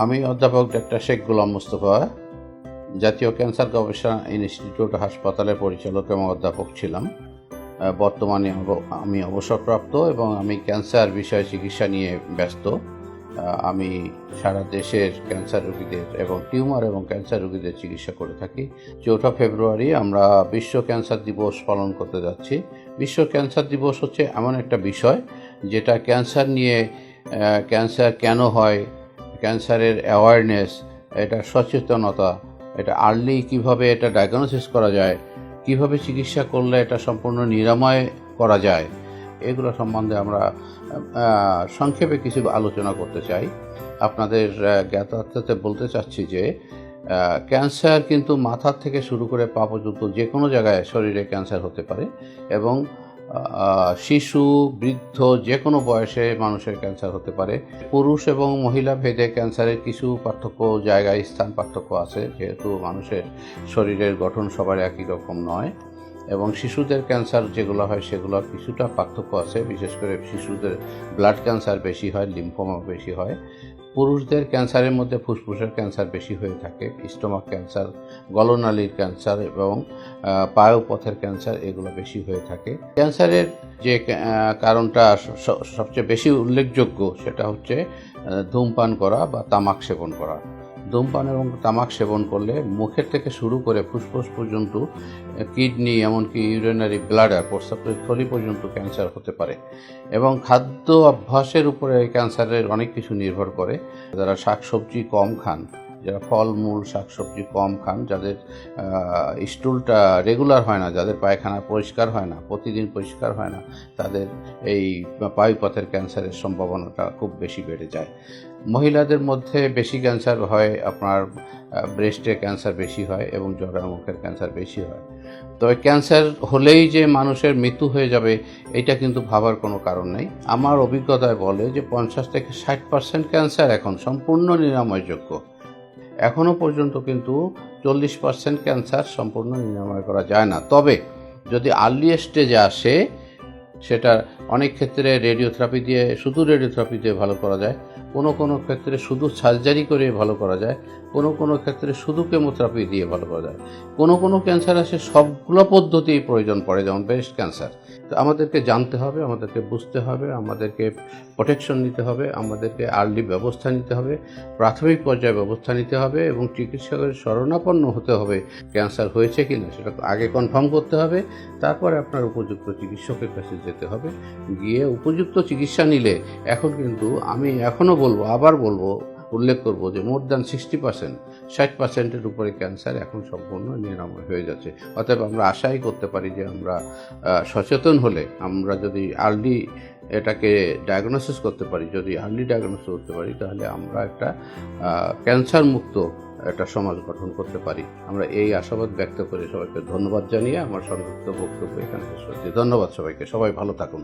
আমি অধ্যাপক ডাক্তার শেখ গোলাম মুস্তফা, জাতীয় ক্যান্সার গবেষণা ইনস্টিটিউট হাসপাতালের পরিচালক এবং অধ্যাপক ছিলাম। বর্তমানে আমি অবসরপ্রাপ্ত এবং আমি ক্যান্সার বিষয়ে চিকিৎসা নিয়ে ব্যস্ত। আমি সারা দেশের ক্যান্সার রোগীদের এবং টিউমার এবং ক্যান্সার রোগীদের চিকিৎসা করে থাকি। চৌঠা ফেব্রুয়ারি আমরা বিশ্ব ক্যান্সার দিবস পালন করতে যাচ্ছি। বিশ্ব ক্যান্সার দিবস হচ্ছে এমন একটা বিষয় যেটা ক্যান্সার নিয়ে ক্যান্সার কেন হয় ক্যান্সারের অ্যাওয়ারনেস এটা সচেতনতা, এটা আর্লি কীভাবে এটা ডায়াগনোসিস করা যায়, কীভাবে চিকিৎসা করলে এটা সম্পূর্ণ নিরাময় করা যায়, এগুলো সম্বন্ধে আমরা সংক্ষেপে কিছু আলোচনা করতে চাই। আপনাদের জ্ঞাতার্থতে বলতে চাচ্ছি যে ক্যান্সার কিন্তু মাথার থেকে শুরু করে পা পর্যন্ত যে কোনো জায়গায় শরীরে ক্যান্সার হতে পারে এবং শিশু, বৃদ্ধ যে কোনো বয়সে মানুষের ক্যান্সার হতে পারে। পুরুষ এবং মহিলা ভেদে ক্যান্সারের কিছু পার্থক্য জায়গায় স্থান পার্থক্য আছে, যেহেতু মানুষের শরীরের গঠন সবার একই রকম নয়। এবং শিশুদের ক্যান্সার যেগুলো হয়, সেগুলো কিছুটা পার্থক্য আছে। বিশেষ করে শিশুদের ব্লাড ক্যান্সার বেশি হয় লিম্ফোমা বেশি হয়। পুরুষদের ক্যান্সারের মধ্যে ফুসফুসের ক্যান্সার বেশি হয়ে থাকে, স্টোমাক ক্যান্সার, গলনালীর ক্যান্সার এবং পায়ুপথের ক্যান্সার এগুলো বেশি হয়ে থাকে। ক্যান্সারের যে কারণটা সবচেয়ে বেশি উল্লেখযোগ্য সেটা হচ্ছে ধূমপান করা বা তামাক সেবন করা। ধূমপান এবং তামাক সেবন করলে মুখের থেকে শুরু করে ফুসফুস পর্যন্ত, কিডনি, এমনকি ইউরিনারি ব্লাডার প্রস্তাবের থলি পর্যন্ত ক্যান্সার হতে পারে এবং খাদ্য অভ্যাসের উপরে ক্যান্সারের অনেক কিছু নির্ভর করে। যারা শাকসবজি কম খান যারা ফলমূল, শাকসবজি কম খান, যাদের স্টুলটা রেগুলার হয় না, যাদের পায়খানা পরিষ্কার হয় না, প্রতিদিন পরিষ্কার হয় না, তাদের এই পায়ুপথের ক্যান্সারের সম্ভাবনাটা খুব বেশি বেড়ে যায়। মহিলাদের মধ্যে বেশি ক্যান্সার হয়, আপনার ব্রেস্টে ক্যান্সার বেশি হয় এবং জরামুখের ক্যান্সার বেশি হয়। তবে ক্যান্সার হলেই যে মানুষের মৃত্যু হয়ে যাবে, এটা কিন্তু ভাবার কোনো কারণ নেই। আমার অভিজ্ঞতায় বলে যে পঞ্চাশ থেকে ষাট পার্সেন্ট ক্যান্সার এখন সম্পূর্ণ নিরাময়যোগ্য। এখনও পর্যন্ত কিন্তু চল্লিশ পার্সেন্ট ক্যান্সার সম্পূর্ণ নিরাময় করা যায় না। তবে যদি আর্লি স্টেজে আসে, সেটা অনেক ক্ষেত্রে রেডিওথেরাপি দিয়ে, শুধু রেডিওথেরাপি দিয়ে ভালো করা যায়। কোনো কোনো ক্ষেত্রে শুধু সার্জারি করে ভালো করা যায়। কোনো কোনো ক্ষেত্রে শুধু কেমোথেরাপি দিয়ে ভালো করা যায়। কোনো কোনো ক্যান্সার আসে, সবগুলো পদ্ধতিই প্রয়োজন পড়ে, যেমন ব্রেস্ট ক্যান্সার আমাদেরকে জানতে হবে, আমাদেরকে বুঝতে হবে, আমাদেরকে প্রোটেকশন নিতে হবে, আমাদেরকে আর্লি ব্যবস্থা নিতে হবে, প্রাথমিক পর্যায়ে ব্যবস্থা নিতে হবে এবং চিকিৎসকের শরণাপন্ন হতে হবে। ক্যান্সার হয়েছে কি না সেটা আগে কনফার্ম করতে হবে, তারপরে আপনার উপযুক্ত চিকিৎসকের কাছে যেতে হবে। গিয়ে উপযুক্ত চিকিৎসা নিলে এখন কিন্তু আমি এখনও বলব, আবার বলব উল্লেখ করব যে মোর দ্যান সিক্সটি পার্সেন্ট, ষাট পার্সেন্টের উপরে ক্যান্সার এখন সম্পূর্ণ নিরাময় হয়ে যাচ্ছে। অতএব আমরা আশাই করতে পারি যে আমরা সচেতন হলে আমরা যদি আর্লি এটাকে ডায়াগনোসিস করতে পারি, যদি আর্লি ডায়াগনোসিস করতে পারি, তাহলে আমরা একটা ক্যান্সার মুক্ত একটা সমাজ গঠন করতে পারি। আমরা এই আশাবাদ ব্যক্ত করে সবাইকে ধন্যবাদ জানিয়ে আমার সংযুক্ত বক্তব্য এখানে শেষ করছি। ধন্যবাদ সবাইকে। সবাই ভালো থাকুন।